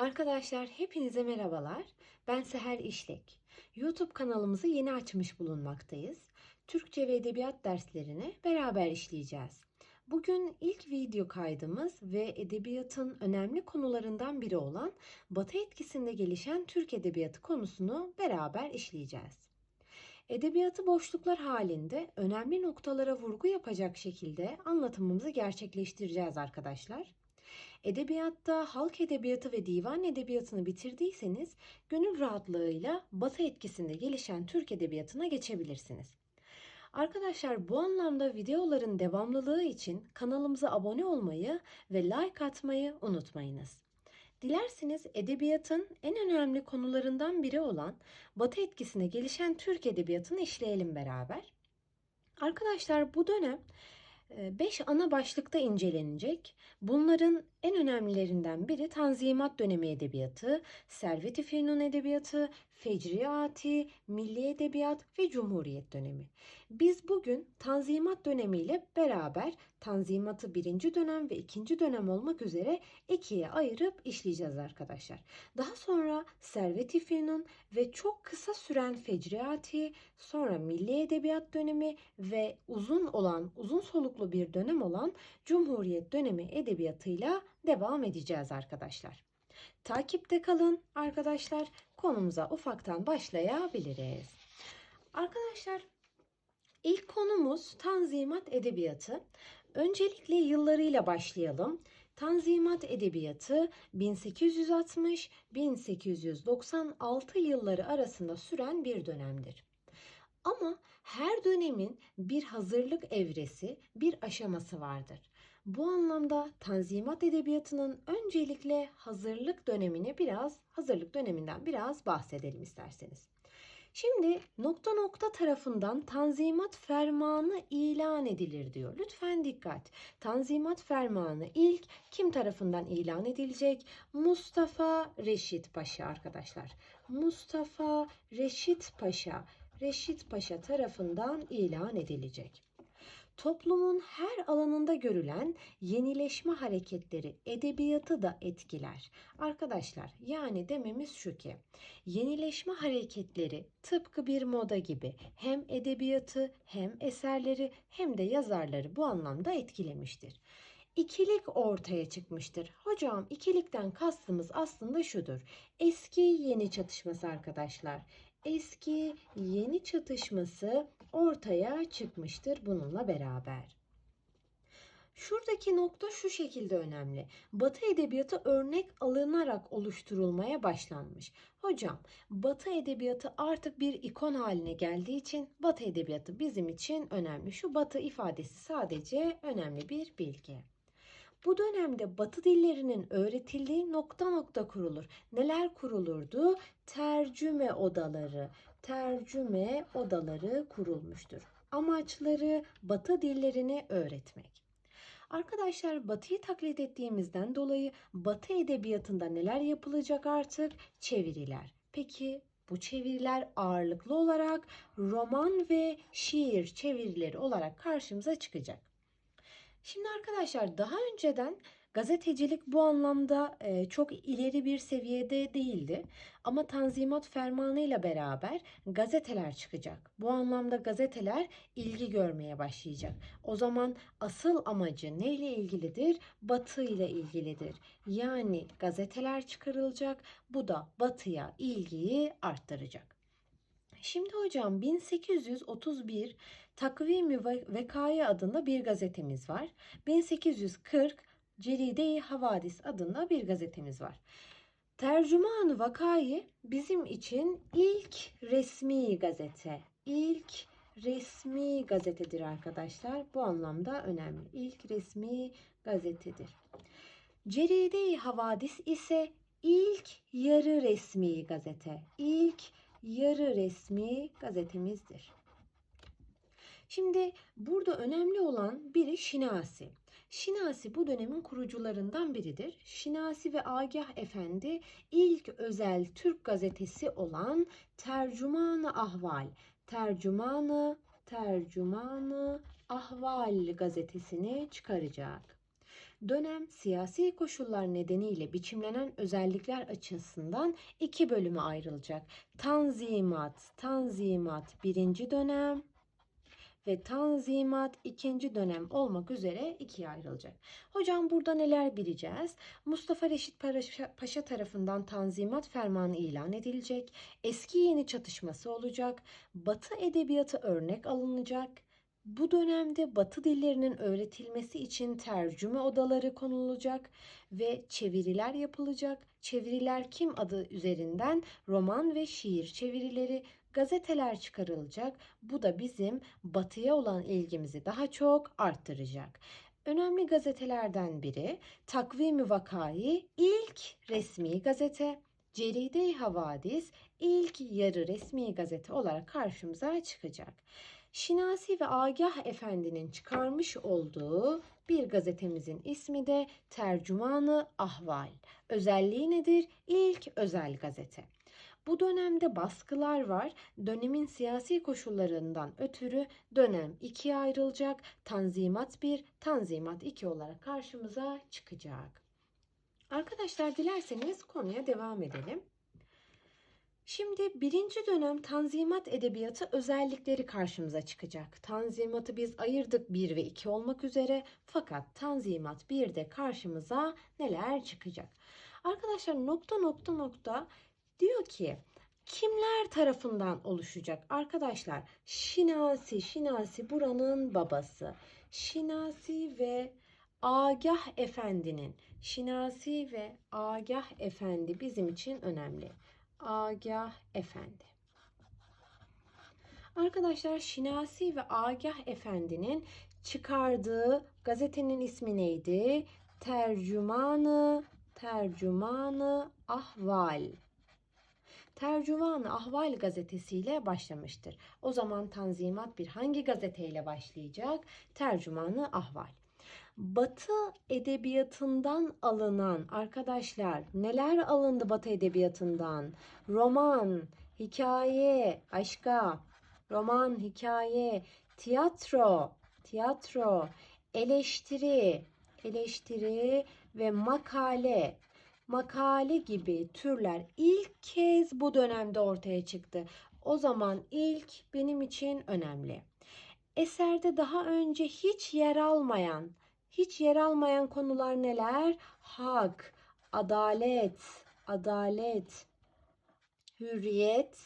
Arkadaşlar hepinize merhabalar. Ben Seher İşlek. YouTube kanalımızı yeni açmış bulunmaktayız. Türkçe ve edebiyat derslerini beraber işleyeceğiz. Bugün ilk video kaydımız ve edebiyatın önemli konularından biri olan Batı etkisinde gelişen Türk edebiyatı konusunu beraber işleyeceğiz. Edebiyatı boşluklar halinde önemli noktalara vurgu yapacak şekilde anlatımımızı gerçekleştireceğiz arkadaşlar. Edebiyatta halk edebiyatı ve divan edebiyatını bitirdiyseniz gönül rahatlığıyla Batı etkisinde gelişen Türk edebiyatına geçebilirsiniz. Arkadaşlar bu anlamda videoların devamlılığı için kanalımıza abone olmayı ve like atmayı unutmayınız. Dilerseniz edebiyatın en önemli konularından biri olan Batı etkisine gelişen Türk edebiyatını işleyelim beraber. Arkadaşlar bu dönem 5 ana başlıkta incelenecek. Bunların en önemlilerinden biri Tanzimat dönemi edebiyatı, Servet-i Fünun edebiyatı, Fecriati, Milli Edebiyat ve Cumhuriyet dönemi. Biz bugün Tanzimat dönemiyle beraber Tanzimat'ı birinci dönem ve ikinci dönem olmak üzere ikiye ayırıp işleyeceğiz arkadaşlar. Daha sonra Servet-i Fünun ve çok kısa süren Fecriati, sonra Milli Edebiyat dönemi ve uzun olan, uzun soluklu bir dönem olan Cumhuriyet dönemi edebiyatıyla devam edeceğiz arkadaşlar. Takipte kalın arkadaşlar. Konumuza ufaktan başlayabiliriz. Arkadaşlar ilk konumuz Tanzimat Edebiyatı. Öncelikle yıllarıyla başlayalım. Tanzimat Edebiyatı 1860-1896 yılları arasında süren bir dönemdir. Ama her dönemin bir hazırlık evresi, bir aşaması vardır. Bu anlamda Tanzimat Edebiyatı'nın öncelikle hazırlık dönemini biraz, hazırlık döneminden biraz bahsedelim isterseniz. Şimdi nokta nokta tarafından Tanzimat Fermanı ilan edilir diyor. Lütfen dikkat. Tanzimat Fermanı ilk kim tarafından ilan edilecek? Mustafa Reşit Paşa arkadaşlar. Mustafa Reşit Paşa Reşit Paşa tarafından ilan edilecek. Toplumun her alanında görülen yenileşme hareketleri edebiyatı da etkiler. Arkadaşlar yani dememiz şu ki yenileşme hareketleri tıpkı bir moda gibi hem edebiyatı hem eserleri hem de yazarları bu anlamda etkilemiştir ikilik ortaya çıkmıştır. Hocam ikilikten kastımız aslında şudur. Eski yeni çatışması arkadaşlar eski yeni çatışması ortaya çıkmıştır bununla beraber. Şuradaki nokta şu şekilde önemli. Batı edebiyatı örnek alınarak oluşturulmaya başlanmış. Hocam, Batı edebiyatı artık bir ikon haline geldiği için Batı edebiyatı bizim için önemli. Şu Batı ifadesi sadece önemli bir bilgi. Bu dönemde Batı dillerinin öğretildiği nokta nokta kurulur. Neler kurulurdu? Tercüme odaları, tercüme odaları kurulmuştur. Amaçları Batı dillerini öğretmek. Arkadaşlar Batı'yı taklit ettiğimizden dolayı Batı edebiyatında neler yapılacak artık? Çeviriler. Peki bu çeviriler ağırlıklı olarak roman ve şiir çevirileri olarak karşımıza çıkacak. Şimdi arkadaşlar daha önceden gazetecilik bu anlamda e, çok ileri bir seviyede değildi. Ama Tanzimat Fermanı ile beraber gazeteler çıkacak. Bu anlamda gazeteler ilgi görmeye başlayacak. O zaman asıl amacı neyle ilgilidir? Batı ile ilgilidir. Yani gazeteler çıkarılacak. Bu da batıya ilgiyi arttıracak. Şimdi hocam 1831 Takvimi Vekaya adında bir gazetemiz var. 1840 Ceride-i Havadis adında bir gazetemiz var. Tercüman Vakayı bizim için ilk resmi gazete. İlk resmi gazetedir arkadaşlar. Bu anlamda önemli. İlk resmi gazetedir. Ceride-i Havadis ise ilk yarı resmi gazete. İlk yarı resmi gazetemizdir. Şimdi burada önemli olan biri Şinasi. Şinasi bu dönemin kurucularından biridir. Şinasi ve Agah Efendi ilk özel Türk gazetesi olan Tercümanı Ahval, Tercümanı Tercümanı Ahval gazetesini çıkaracak. Dönem siyasi koşullar nedeniyle biçimlenen özellikler açısından iki bölüme ayrılacak. Tanzimat, Tanzimat birinci dönem ve Tanzimat ikinci dönem olmak üzere ikiye ayrılacak. Hocam burada neler bileceğiz? Mustafa Reşit Paşa, tarafından Tanzimat Fermanı ilan edilecek. Eski yeni çatışması olacak. Batı edebiyatı örnek alınacak. Bu dönemde Batı dillerinin öğretilmesi için tercüme odaları konulacak ve çeviriler yapılacak. Çeviriler kim adı üzerinden roman ve şiir çevirileri, gazeteler çıkarılacak. Bu da bizim batıya olan ilgimizi daha çok arttıracak. Önemli gazetelerden biri Takvim-i Vakai ilk resmi gazete, Ceride-i Havadis ilk yarı resmi gazete olarak karşımıza çıkacak. Şinasi ve Agah Efendi'nin çıkarmış olduğu bir gazetemizin ismi de Tercümanı Ahval. Özelliği nedir? İlk özel gazete. Bu dönemde baskılar var. Dönemin siyasi koşullarından ötürü dönem ikiye ayrılacak. Tanzimat 1, Tanzimat 2 olarak karşımıza çıkacak. Arkadaşlar dilerseniz konuya devam edelim. Şimdi birinci dönem Tanzimat Edebiyatı özellikleri karşımıza çıkacak. Tanzimatı biz ayırdık 1 ve 2 olmak üzere fakat Tanzimat 1'de karşımıza neler çıkacak? Arkadaşlar nokta nokta nokta diyor ki kimler tarafından oluşacak? Arkadaşlar Şinasi, Şinasi buranın babası. Şinasi ve Agah Efendi'nin, Şinasi ve Agah Efendi bizim için önemli. Agah Efendi. Arkadaşlar Şinasi ve Agah Efendi'nin çıkardığı gazetenin ismi neydi? Tercümanı, Tercümanı Ahval. Tercümanı Ahval gazetesiyle başlamıştır. O zaman Tanzimat bir hangi gazeteyle başlayacak? Tercümanı Ahval. Batı edebiyatından alınan arkadaşlar neler alındı Batı edebiyatından? Roman, hikaye, aşka, roman, hikaye, tiyatro, tiyatro, eleştiri, eleştiri ve makale, makale gibi türler ilk kez bu dönemde ortaya çıktı. O zaman ilk benim için önemli. Eserde daha önce hiç yer almayan hiç yer almayan konular neler? Hak, adalet, adalet, hürriyet,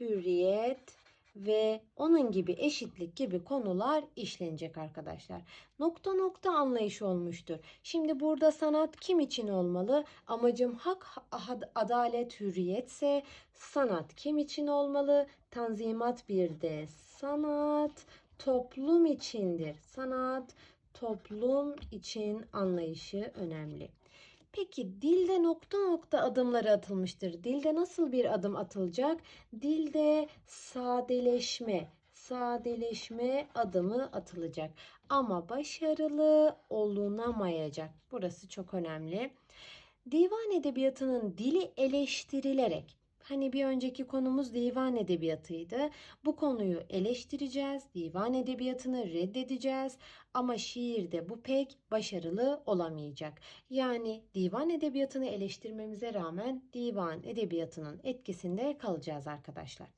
hürriyet ve onun gibi eşitlik gibi konular işlenecek arkadaşlar. Nokta nokta anlayış olmuştur. Şimdi burada sanat kim için olmalı? Amacım hak, adalet, hürriyetse sanat kim için olmalı? Tanzimat bir de sanat toplum içindir. Sanat toplum için anlayışı önemli. Peki dilde nokta nokta adımları atılmıştır. Dilde nasıl bir adım atılacak? Dilde sadeleşme, sadeleşme adımı atılacak. Ama başarılı olunamayacak. Burası çok önemli. Divan edebiyatının dili eleştirilerek Hani bir önceki konumuz divan edebiyatıydı. Bu konuyu eleştireceğiz, divan edebiyatını reddedeceğiz ama şiirde bu pek başarılı olamayacak. Yani divan edebiyatını eleştirmemize rağmen divan edebiyatının etkisinde kalacağız arkadaşlar.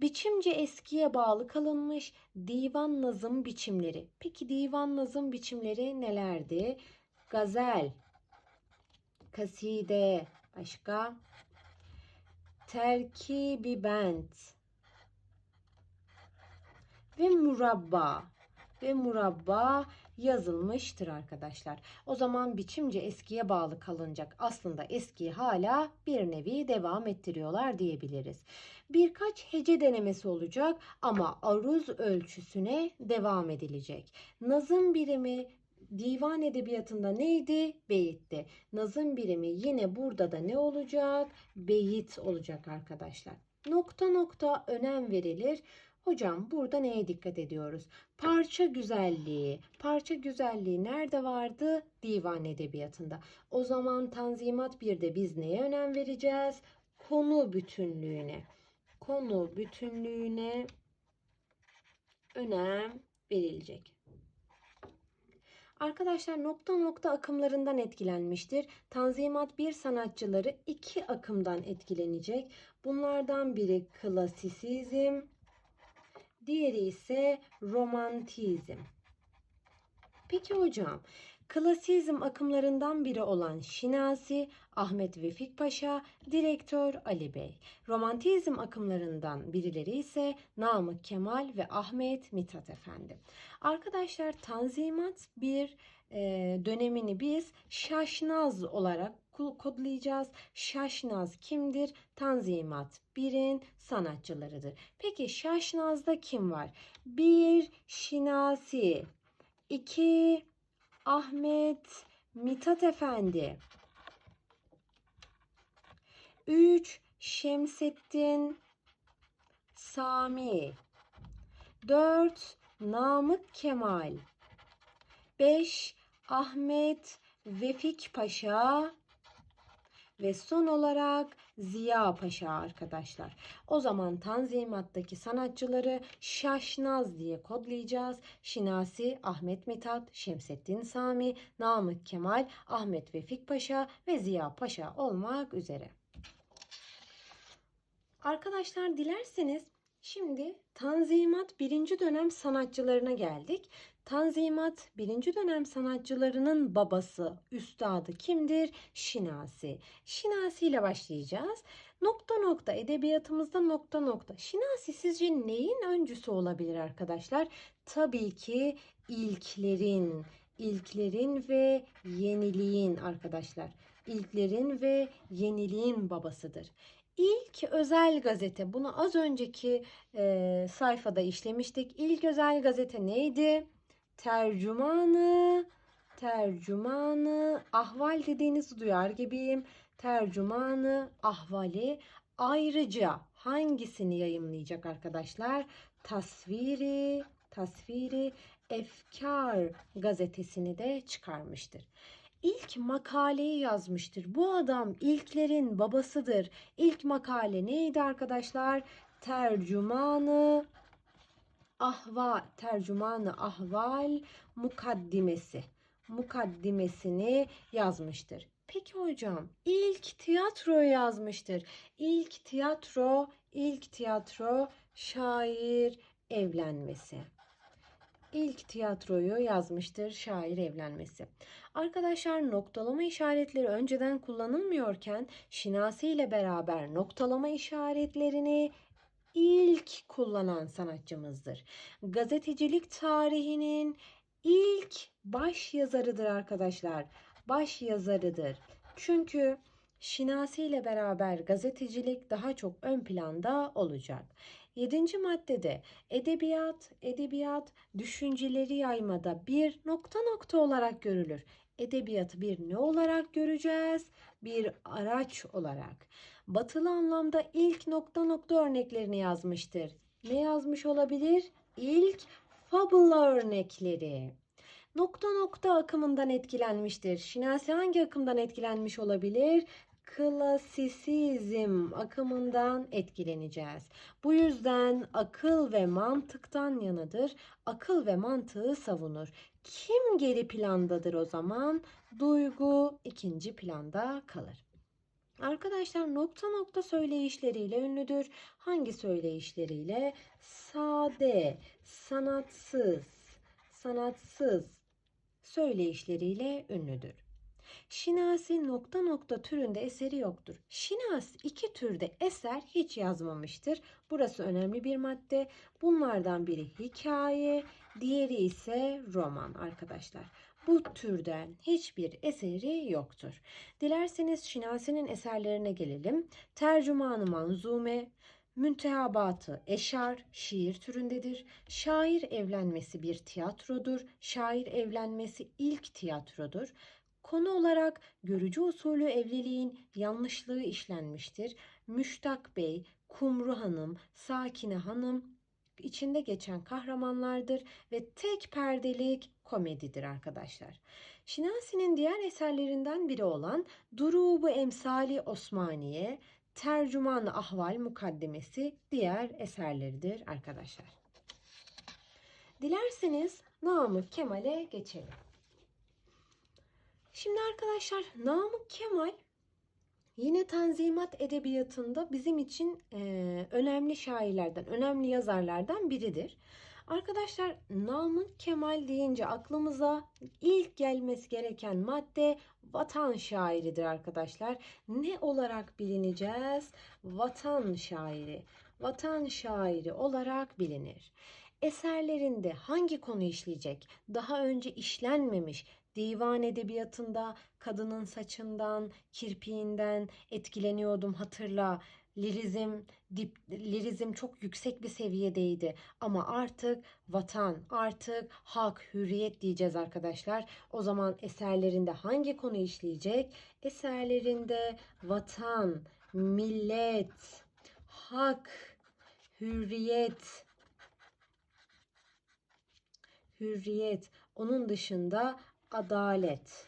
Biçimce eskiye bağlı kalınmış divan nazım biçimleri. Peki divan nazım biçimleri nelerdi? Gazel, kaside, başka terkibi bent ve murabba ve murabba yazılmıştır arkadaşlar. O zaman biçimce eskiye bağlı kalınacak. Aslında eskiyi hala bir nevi devam ettiriyorlar diyebiliriz. Birkaç hece denemesi olacak ama aruz ölçüsüne devam edilecek. Nazım birimi divan edebiyatında neydi? Beyitti. Nazım birimi yine burada da ne olacak? Beyit olacak arkadaşlar. Nokta nokta önem verilir. Hocam burada neye dikkat ediyoruz? Parça güzelliği. Parça güzelliği nerede vardı? Divan edebiyatında. O zaman Tanzimat 1'de biz neye önem vereceğiz? Konu bütünlüğüne. Konu bütünlüğüne önem verilecek. Arkadaşlar nokta nokta akımlarından etkilenmiştir. Tanzimat bir sanatçıları iki akımdan etkilenecek. Bunlardan biri klasisizm, diğeri ise romantizm. Peki hocam, klasizm akımlarından biri olan Şinasi, Ahmet Vefik Paşa, direktör Ali Bey. Romantizm akımlarından birileri ise Namık Kemal ve Ahmet Mithat Efendi. Arkadaşlar Tanzimat bir e, dönemini biz Şaşnaz olarak kodlayacağız. Şaşnaz kimdir? Tanzimat birin sanatçılarıdır. Peki Şaşnaz'da kim var? Bir Şinasi, iki Ahmet Mithat Efendi, üç Şemsettin Sami, dört Namık Kemal, 5 Ahmet Vefik Paşa ve son olarak Ziya Paşa arkadaşlar. O zaman Tanzimat'taki sanatçıları Şaşnaz diye kodlayacağız. Şinasi, Ahmet Mithat, Şemsettin Sami, Namık Kemal, Ahmet Vefik Paşa ve Ziya Paşa olmak üzere. Arkadaşlar dilerseniz şimdi Tanzimat birinci dönem sanatçılarına geldik. Tanzimat birinci dönem sanatçılarının babası, üstadı kimdir? Şinasi. Şinasi ile başlayacağız. Nokta nokta edebiyatımızda nokta nokta. Şinasi sizce neyin öncüsü olabilir arkadaşlar? Tabii ki ilklerin, ilklerin ve yeniliğin arkadaşlar. İlklerin ve yeniliğin babasıdır. İlk özel gazete, bunu az önceki e, sayfada işlemiştik. İlk özel gazete neydi? Tercümanı, tercümanı, ahval dediğinizi duyar gibiyim. Tercümanı, ahvali ayrıca hangisini yayımlayacak arkadaşlar? Tasviri, tasviri efkar gazetesini de çıkarmıştır. İlk makaleyi yazmıştır. Bu adam ilklerin babasıdır. İlk makale neydi arkadaşlar? Tercümanı ahva tercümanı ahval mukaddimesi mukaddimesini yazmıştır. Peki hocam ilk tiyatroyu yazmıştır. İlk tiyatro, ilk tiyatro şair evlenmesi. İlk tiyatroyu yazmıştır şair evlenmesi. Arkadaşlar noktalama işaretleri önceden kullanılmıyorken Şinasi ile beraber noktalama işaretlerini ilk kullanan sanatçımızdır. Gazetecilik tarihinin ilk baş yazarıdır arkadaşlar. Baş yazarıdır. Çünkü Şinasi ile beraber gazetecilik daha çok ön planda olacak. Yedinci maddede edebiyat, edebiyat düşünceleri yaymada bir nokta nokta olarak görülür. Edebiyatı bir ne olarak göreceğiz? Bir araç olarak. Batılı anlamda ilk nokta nokta örneklerini yazmıştır. Ne yazmış olabilir? İlk fable örnekleri. Nokta nokta akımından etkilenmiştir. Şinasi hangi akımdan etkilenmiş olabilir? Klasisizm akımından etkileneceğiz. Bu yüzden akıl ve mantıktan yanıdır. Akıl ve mantığı savunur. Kim geri plandadır o zaman? Duygu ikinci planda kalır. Arkadaşlar nokta nokta söyleyişleriyle ünlüdür. Hangi söyleyişleriyle? Sade, sanatsız, sanatsız söyleyişleriyle ünlüdür. Şinasi nokta nokta türünde eseri yoktur. Şinas iki türde eser hiç yazmamıştır. Burası önemli bir madde. Bunlardan biri hikaye, diğeri ise roman arkadaşlar. Bu türden hiçbir eseri yoktur. Dilerseniz Şinasi'nin eserlerine gelelim. Tercümanı Manzume, Müntehabatı eşar, şiir türündedir. Şair evlenmesi bir tiyatrodur. Şair evlenmesi ilk tiyatrodur. Konu olarak görücü usulü evliliğin yanlışlığı işlenmiştir. Müştak Bey, Kumru Hanım, Sakine Hanım içinde geçen kahramanlardır ve tek perdelik komedidir arkadaşlar. Şinasi'nin diğer eserlerinden biri olan Durubu Emsali Osmaniye, Tercüman Ahval Mukaddemesi diğer eserleridir arkadaşlar. Dilerseniz Namık Kemal'e geçelim. Şimdi arkadaşlar Namık Kemal yine Tanzimat Edebiyatı'nda bizim için eee, önemli şairlerden, önemli yazarlardan biridir. Arkadaşlar Namık Kemal deyince aklımıza ilk gelmesi gereken madde vatan şairidir arkadaşlar. Ne olarak bilineceğiz? Vatan şairi. Vatan şairi olarak bilinir. Eserlerinde hangi konu işleyecek? Daha önce işlenmemiş divan edebiyatında kadının saçından, kirpiğinden etkileniyordum hatırla. Lirizm, dip, lirizm çok yüksek bir seviyedeydi. Ama artık vatan, artık hak, hürriyet diyeceğiz arkadaşlar. O zaman eserlerinde hangi konu işleyecek? Eserlerinde vatan, millet, hak, hürriyet, hürriyet, onun dışında adalet.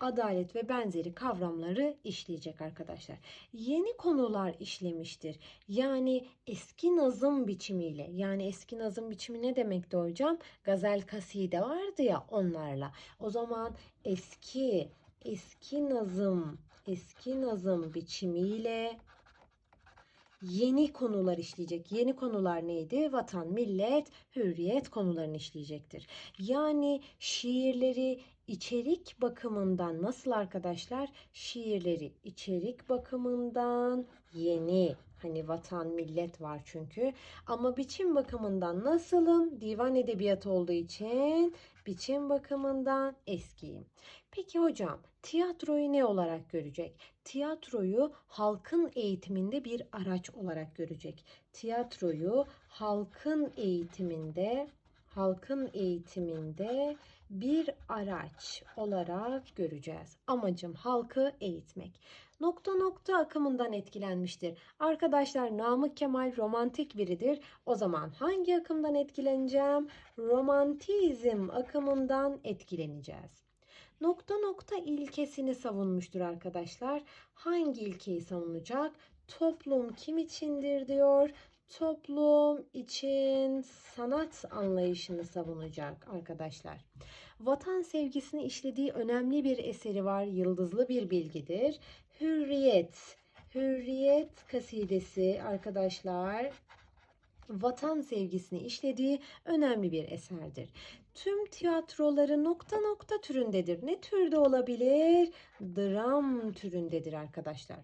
Adalet ve benzeri kavramları işleyecek arkadaşlar. Yeni konular işlemiştir. Yani eski nazım biçimiyle. Yani eski nazım biçimi ne demekti hocam? Gazel kaside vardı ya onlarla. O zaman eski eski nazım eski nazım biçimiyle yeni konular işleyecek. Yeni konular neydi? Vatan, millet, hürriyet konularını işleyecektir. Yani şiirleri içerik bakımından nasıl arkadaşlar? Şiirleri içerik bakımından yeni. Hani vatan, millet var çünkü. Ama biçim bakımından nasılım? Divan edebiyatı olduğu için biçim bakımından eskiyim. Peki hocam tiyatroyu ne olarak görecek? Tiyatroyu halkın eğitiminde bir araç olarak görecek. Tiyatroyu halkın eğitiminde halkın eğitiminde bir araç olarak göreceğiz. Amacım halkı eğitmek. Nokta nokta akımından etkilenmiştir. Arkadaşlar Namık Kemal romantik biridir. O zaman hangi akımdan etkileneceğim? Romantizm akımından etkileneceğiz. Nokta nokta ilkesini savunmuştur arkadaşlar. Hangi ilkeyi savunacak? Toplum kim içindir diyor. Toplum için sanat anlayışını savunacak arkadaşlar. Vatan sevgisini işlediği önemli bir eseri var. Yıldızlı bir bilgidir. Hürriyet. Hürriyet kasidesi arkadaşlar vatan sevgisini işlediği önemli bir eserdir. Tüm tiyatroları nokta nokta türündedir. Ne türde olabilir? Dram türündedir arkadaşlar.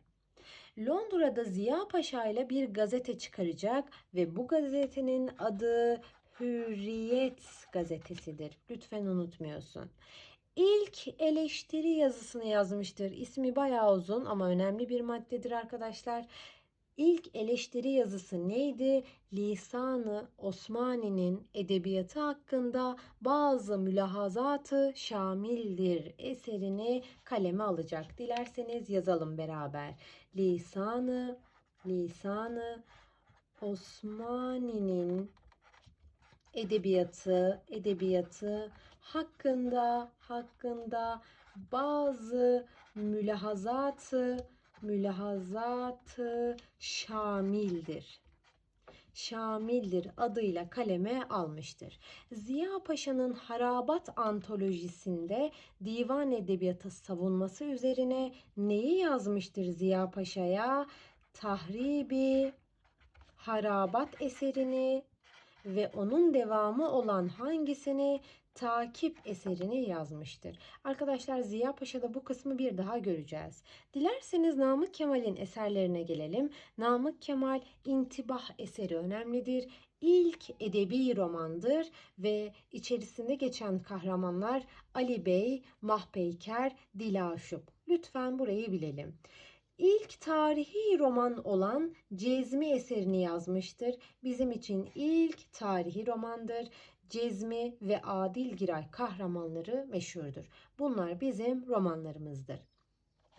Londra'da Ziya Paşa ile bir gazete çıkaracak ve bu gazetenin adı Hürriyet gazetesidir. Lütfen unutmuyorsun. İlk eleştiri yazısını yazmıştır. İsmi bayağı uzun ama önemli bir maddedir arkadaşlar. İlk eleştiri yazısı neydi? Lisanı Osmani'nin edebiyatı hakkında bazı mülahazatı şamildir eserini kaleme alacak. Dilerseniz yazalım beraber. Lisanı Lisanı Osmani'nin edebiyatı edebiyatı hakkında hakkında bazı mülahazatı mülahazatı şamildir. Şamildir adıyla kaleme almıştır. Ziya Paşa'nın Harabat antolojisinde divan edebiyatı savunması üzerine neyi yazmıştır Ziya Paşa'ya? Tahribi Harabat eserini ve onun devamı olan hangisini takip eserini yazmıştır. Arkadaşlar Ziya Paşa'da bu kısmı bir daha göreceğiz. Dilerseniz Namık Kemal'in eserlerine gelelim. Namık Kemal intibah eseri önemlidir. İlk edebi romandır ve içerisinde geçen kahramanlar Ali Bey, Mahpeyker, Dilaşup. Lütfen burayı bilelim. İlk tarihi roman olan Cezmi eserini yazmıştır. Bizim için ilk tarihi romandır. Cezmi ve Adil Giray kahramanları meşhurdur. Bunlar bizim romanlarımızdır.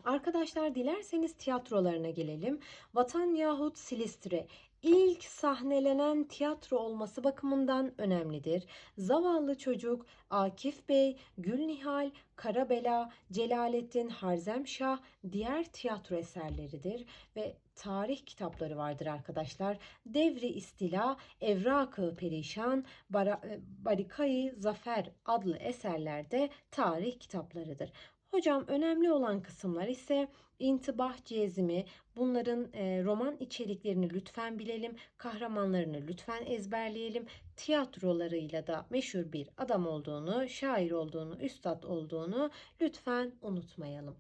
Arkadaşlar dilerseniz tiyatrolarına gelelim. Vatan yahut Silistre ilk sahnelenen tiyatro olması bakımından önemlidir. Zavallı Çocuk, Akif Bey, Gülnihal, Karabela, Celalettin, Harzemşah diğer tiyatro eserleridir ve tarih kitapları vardır arkadaşlar. Devri İstila, Evrakı Perişan, e, Barikayı Zafer adlı eserlerde tarih kitaplarıdır. Hocam önemli olan kısımlar ise intibah cezimi, bunların e, roman içeriklerini lütfen bilelim, kahramanlarını lütfen ezberleyelim, tiyatrolarıyla da meşhur bir adam olduğunu, şair olduğunu, üstad olduğunu lütfen unutmayalım.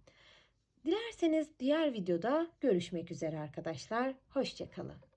Dilerseniz diğer videoda görüşmek üzere arkadaşlar. Hoşçakalın.